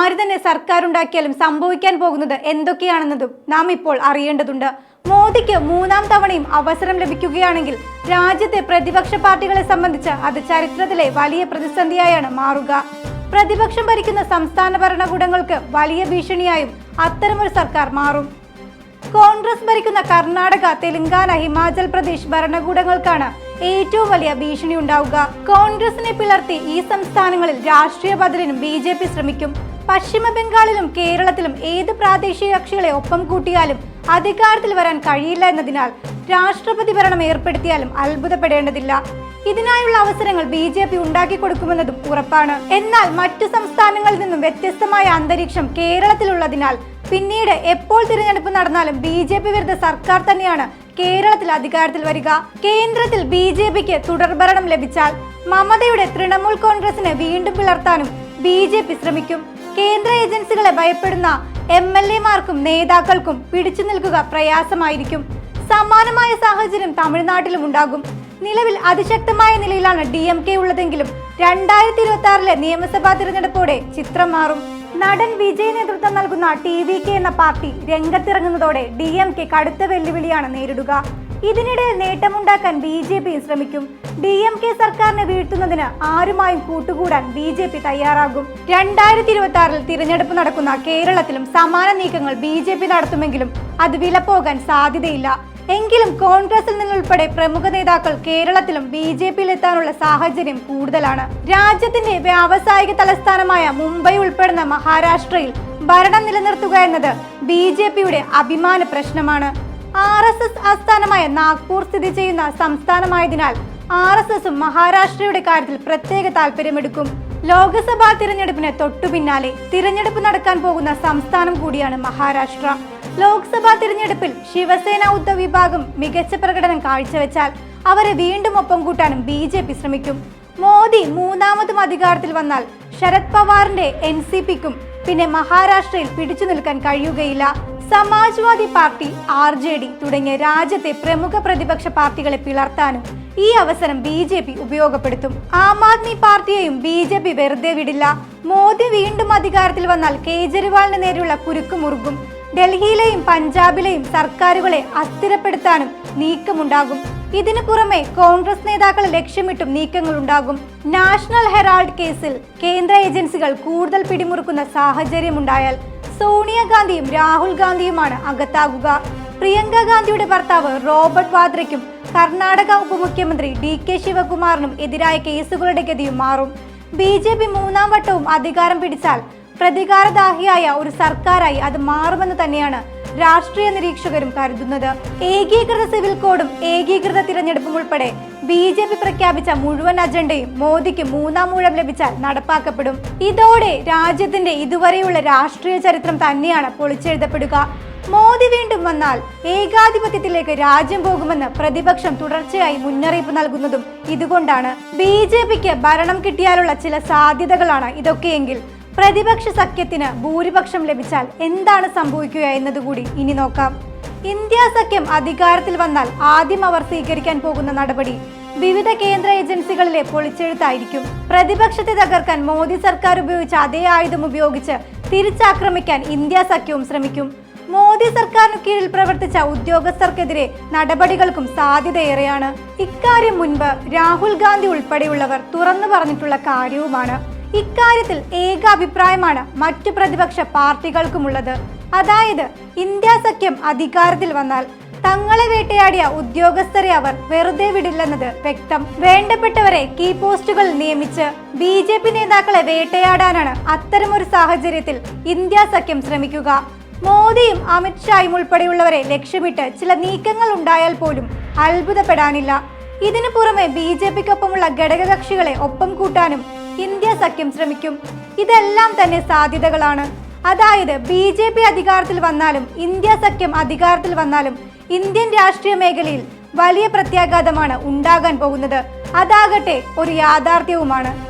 ആര് തന്നെ സർക്കാർ ഉണ്ടാക്കിയാലും സംഭവിക്കാൻ പോകുന്നത് എന്തൊക്കെയാണെന്നതും നാം ഇപ്പോൾ അറിയേണ്ടതുണ്ട്. മോദിക്ക് മൂന്നാം തവണയും അവസരം ലഭിക്കുകയാണെങ്കിൽ രാജ്യത്തെ പ്രതിപക്ഷ പാർട്ടികളെ സംബന്ധിച്ച് അത് ചരിത്രത്തിലെ വലിയ പ്രതിസന്ധിയായാണ് മാറുക. പ്രതിപക്ഷം ഭരിക്കുന്ന സംസ്ഥാന ഭരണകൂടങ്ങൾക്ക് വലിയ ഭീഷണിയായും അത്തരമൊരു സർക്കാർ മാറും. കോൺഗ്രസ് ഭരിക്കുന്ന കർണാടക തെലങ്കാന ഹിമാചൽ പ്രദേശ് ഭരണകൂടങ്ങൾക്കാണ് ഏറ്റവും വലിയ ഭീഷണി ഉണ്ടാവുക. കോൺഗ്രസിനെ പിളർത്തി ഈ സംസ്ഥാനങ്ങളിൽ രാഷ്ട്രീയ ബദലിനും ബി ശ്രമിക്കും. പശ്ചിമ ബംഗാളിലും കേരളത്തിലും ഏത് പ്രാദേശിക കക്ഷികളെ ഒപ്പം കൂട്ടിയാലും അധികാരത്തിൽ വരാൻ കഴിയില്ല എന്നതിനാൽ രാഷ്ട്രപതി ഭരണം ഏർപ്പെടുത്തിയാലും അത്ഭുതപ്പെടേണ്ടതില്ല. ഇതിനായുള്ള അവസരങ്ങൾ ബി ജെ പി ഉണ്ടാക്കി കൊടുക്കുമെന്നതും ഉറപ്പാണ്. എന്നാൽ മറ്റു സംസ്ഥാനങ്ങളിൽ നിന്നും വ്യത്യസ്തമായ അന്തരീക്ഷം കേരളത്തിലുള്ളതിനാൽ പിന്നീട് എപ്പോൾ തിരഞ്ഞെടുപ്പ് നടന്നാലും ബി ജെ പി വിരുദ്ധ സർക്കാർ തന്നെയാണ് കേരളത്തിൽ അധികാരത്തിൽ വരിക. കേന്ദ്രത്തിൽ ബി ജെ പിക്ക് തുടർഭരണം ലഭിച്ചാൽ മമതയുടെ തൃണമൂൽ കോൺഗ്രസിനെ വീണ്ടും പിളർത്താനും ബി ജെ പി ശ്രമിക്കും. കേന്ദ്ര ഏജൻസികളെ ഭയപ്പെടുന്ന എം എൽ എമാർക്കും നേതാക്കൾക്കും പിടിച്ചു നിൽക്കുക പ്രയാസമായിരിക്കും. സമാനമായ സാഹചര്യം തമിഴ്നാട്ടിലും ഉണ്ടാകും. നിലവിൽ അതിശക്തമായ നിലയിലാണ് ഡി എം കെ ഉള്ളതെങ്കിലും രണ്ടായിരത്തി ഇരുപത്തി ആറിലെ നിയമസഭാ തിരഞ്ഞെടുപ്പോടെ ചിത്രം മാറും. നടൻ വിജയ് നേതൃത്വം നൽകുന്ന ടി വി കെ എന്ന പാർട്ടി രംഗത്തിറങ്ങുന്നതോടെ ഡി എം കെ കടുത്ത വെല്ലുവിളിയാണ് നേരിടുക. ഇതിനിടയിൽ നേട്ടമുണ്ടാക്കാൻ ബി ജെ പി ശ്രമിക്കും. ഡി എം കെ സർക്കാരിനെ വീഴ്ത്തുന്നതിന് ആരുമായും കൂട്ടുകൂടാൻ ബി ജെ പി തയ്യാറാകും. രണ്ടായിരത്തി ഇരുപത്തി ആറിൽ തിരഞ്ഞെടുപ്പ് നടക്കുന്ന കേരളത്തിലും സമാന നീക്കങ്ങൾ ബി ജെ പി നടത്തുമെങ്കിലും അത് വിലപ്പോകാൻ സാധ്യതയില്ല. എങ്കിലും കോൺഗ്രസിൽ നിന്നുൾപ്പെടെ പ്രമുഖ നേതാക്കൾ കേരളത്തിലും ബി ജെ പിയിൽ എത്താനുള്ള സാഹചര്യം കൂടുതലാണ്. രാജ്യത്തിന്റെ വ്യാവസായിക തലസ്ഥാനമായ മുംബൈ ഉൾപ്പെടുന്ന മഹാരാഷ്ട്രയിൽ ഭരണം നിലനിർത്തുക എന്നത് ബി ജെ പിയുടെ അഭിമാന പ്രശ്നമാണ്. ആർ എസ് എസ് ആസ്ഥാനമായ നാഗ്പൂർ സ്ഥിതി ചെയ്യുന്ന സംസ്ഥാനമായതിനാൽ ആർ എസ് എസും മഹാരാഷ്ട്രയുടെ കാര്യത്തിൽ പ്രത്യേക താല്പര്യമെടുക്കും ലോക്സഭാ തിരഞ്ഞെടുപ്പിന് തൊട്ടു പിന്നാലെ തിരഞ്ഞെടുപ്പ് നടക്കാൻ പോകുന്ന സംസ്ഥാനം കൂടിയാണ് മഹാരാഷ്ട്ര. ലോക്സഭാ തിരഞ്ഞെടുപ്പിൽ ശിവസേന ഉദ്ധവ് വിഭാഗം മികച്ച പ്രകടനം കാഴ്ചവെച്ചാൽ അവരെ വീണ്ടും ഒപ്പം കൂട്ടാനും ബി ജെ പി ശ്രമിക്കും. മോദി മൂന്നാമതും അധികാരത്തിൽ വന്നാൽ ശരത് പവാറിന്റെ എൻ സി പിക്കും പിന്നെ മഹാരാഷ്ട്രയിൽ പിടിച്ചു നിൽക്കാൻ കഴിയുകയില്ല. Samajwadi party R J D തുടങ്ങിയ രാജ്യത്തെ പ്രമുഖ പ്രതിപക്ഷ പാർട്ടികളെ പിളർത്താനും ഈ അവസരം ബി ജെ പി ഉപയോഗപ്പെടുത്തും. ആം ആദ്മി പാർട്ടിയെയും ബി ജെ പി വെറുതെ വിടില്ല. മോദി വീണ്ടും അധികാരത്തിൽ വന്നാൽ കേജ്രിവാളിന് നേരെയുള്ള കുരുക്ക് മുറുകും. ഡൽഹിയിലെയും പഞ്ചാബിലെയും സർക്കാരുകളെ അസ്ഥിരപ്പെടുത്താനും നീക്കമുണ്ടാകും. ഇതിനു പുറമെ കോൺഗ്രസ് നേതാക്കളെ ലക്ഷ്യമിട്ടും നീക്കങ്ങൾ ഉണ്ടാകും നാഷണൽ ഹെറാൾഡ് കേസിൽ കേന്ദ്ര ഏജൻസികൾ കൂടുതൽ പിടിമുറുക്കുന്ന സാഹചര്യമുണ്ടായാൽ സോണിയാഗാന്ധിയും രാഹുൽ ഗാന്ധിയുമാണ് അകത്താകുക. പ്രിയങ്ക ഗാന്ധിയുടെ ഭർത്താവ് റോബർട്ട് വാദ്രയ്ക്കും കർണാടക ഉപമുഖ്യമന്ത്രി ഡി കെ ശിവകുമാറിനും എതിരായ കേസുകളുടെ ഗതിയും മാറും. ബി ജെ പി മൂന്നാം വട്ടവും അധികാരം പിടിച്ചാൽ പ്രതികാരദാഹിയായ ഒരു സർക്കാരായി അത് മാറുമെന്ന് തന്നെയാണ് രാഷ്ട്രീയ നിരീക്ഷകരും കരുതുന്നത്. ഏകീകൃത സിവിൽ കോഡും ഏകീകൃത തിരഞ്ഞെടുപ്പും ഉൾപ്പെടെ ബി ജെ പി പ്രഖ്യാപിച്ച മുഴുവൻ അജണ്ടയും മോദിക്ക് മൂന്നാം മൂഴം ലഭിച്ചാൽ നടപ്പാക്കപ്പെടും. ഇതോടെ രാജ്യത്തിന്റെ ഇതുവരെയുള്ള രാഷ്ട്രീയ ചരിത്രം തന്നെയാണ് പൊളിച്ചെഴുതപ്പെടുക. മോദി വീണ്ടും വന്നാൽ ഏകാധിപത്യത്തിലേക്ക് രാജ്യം പോകുമെന്ന് പ്രതിപക്ഷം തുടർച്ചയായി മുന്നറിയിപ്പ് നൽകുന്നതും ഇതുകൊണ്ടാണ്. ബി ജെ പിക്ക് ഭരണം കിട്ടിയാലുള്ള ചില സാധ്യതകളാണ് ഇതൊക്കെയെങ്കിൽ പ്രതിപക്ഷ സഖ്യത്തിന് ഭൂരിപക്ഷം ലഭിച്ചാൽ എന്താണ് സംഭവിക്കുക എന്നതുകൂടി ഇനി നോക്കാം. ഇന്ത്യ സഖ്യം അധികാരത്തിൽ വന്നാൽ ആദ്യം അവർ സ്വീകരിക്കാൻ പോകുന്ന നടപടി വിവിധ കേന്ദ്ര ഏജൻസികളിലെ പൊളിച്ചെഴുത്തായിരിക്കും. പ്രതിപക്ഷത്തെ തകർക്കാൻ മോദി സർക്കാർ ഉപയോഗിച്ച അതേ ആയുധം ഉപയോഗിച്ച് തിരിച്ചാക്രമിക്കാൻ ഇന്ത്യ സഖ്യവും ശ്രമിക്കും. മോദി സർക്കാരിനു കീഴിൽ പ്രവർത്തിച്ച ഉദ്യോഗസ്ഥർക്കെതിരെ നടപടികൾക്കും സാധ്യതയേറെയാണ്. ഇക്കാര്യം മുൻപ് രാഹുൽ ഗാന്ധി ഉൾപ്പെടെയുള്ളവർ തുറന്നു പറഞ്ഞിട്ടുള്ള കാര്യവുമാണ്. ഇക്കാര്യത്തിൽ ഏക അഭിപ്രായമാണ് മറ്റു പ്രതിപക്ഷ പാർട്ടികൾക്കുമുള്ളത്. അതായത് ഇന്ത്യ സഖ്യം അധികാരത്തിൽ വന്നാൽ തങ്ങളെ വേട്ടയാടിയ ഉദ്യോഗസ്ഥരെ അവർ വെറുതെ വിടില്ലെന്നത് വ്യക്തം. വേണ്ടപ്പെട്ടവരെ കീ പോസ്റ്റുകൾ നിയമിച്ച് ബി ജെ പി നേതാക്കളെ വേട്ടയാടാനാണ് അത്തരമൊരു സാഹചര്യത്തിൽ ഇന്ത്യ സഖ്യം ശ്രമിക്കുക. മോദിയും അമിത്ഷായും ഉൾപ്പെടെയുള്ളവരെ ലക്ഷ്യമിട്ട് ചില നീക്കങ്ങൾ ഉണ്ടായാൽ പോലും അത്ഭുതപ്പെടാനില്ല. ഇതിനു പുറമെ ബി ജെ പിക്കൊപ്പമുള്ള ഘടകകക്ഷികളെ ഒപ്പം കൂട്ടാനും ഇന്ത്യ സഖ്യം ശ്രമിക്കും. ഇതെല്ലാം തന്നെ സാധ്യതകളാണ്. അതായത് ബി ജെ പി അധികാരത്തിൽ വന്നാലും ഇന്ത്യ സഖ്യം അധികാരത്തിൽ വന്നാലും ഇന്ത്യൻ രാഷ്ട്രീയ മേഖലയിൽ വലിയ പ്രത്യാഘാതമാണ് ഉണ്ടാകാൻ പോകുന്നത്. അതാകട്ടെ ഒരു യാഥാർത്ഥ്യവുമാണ്.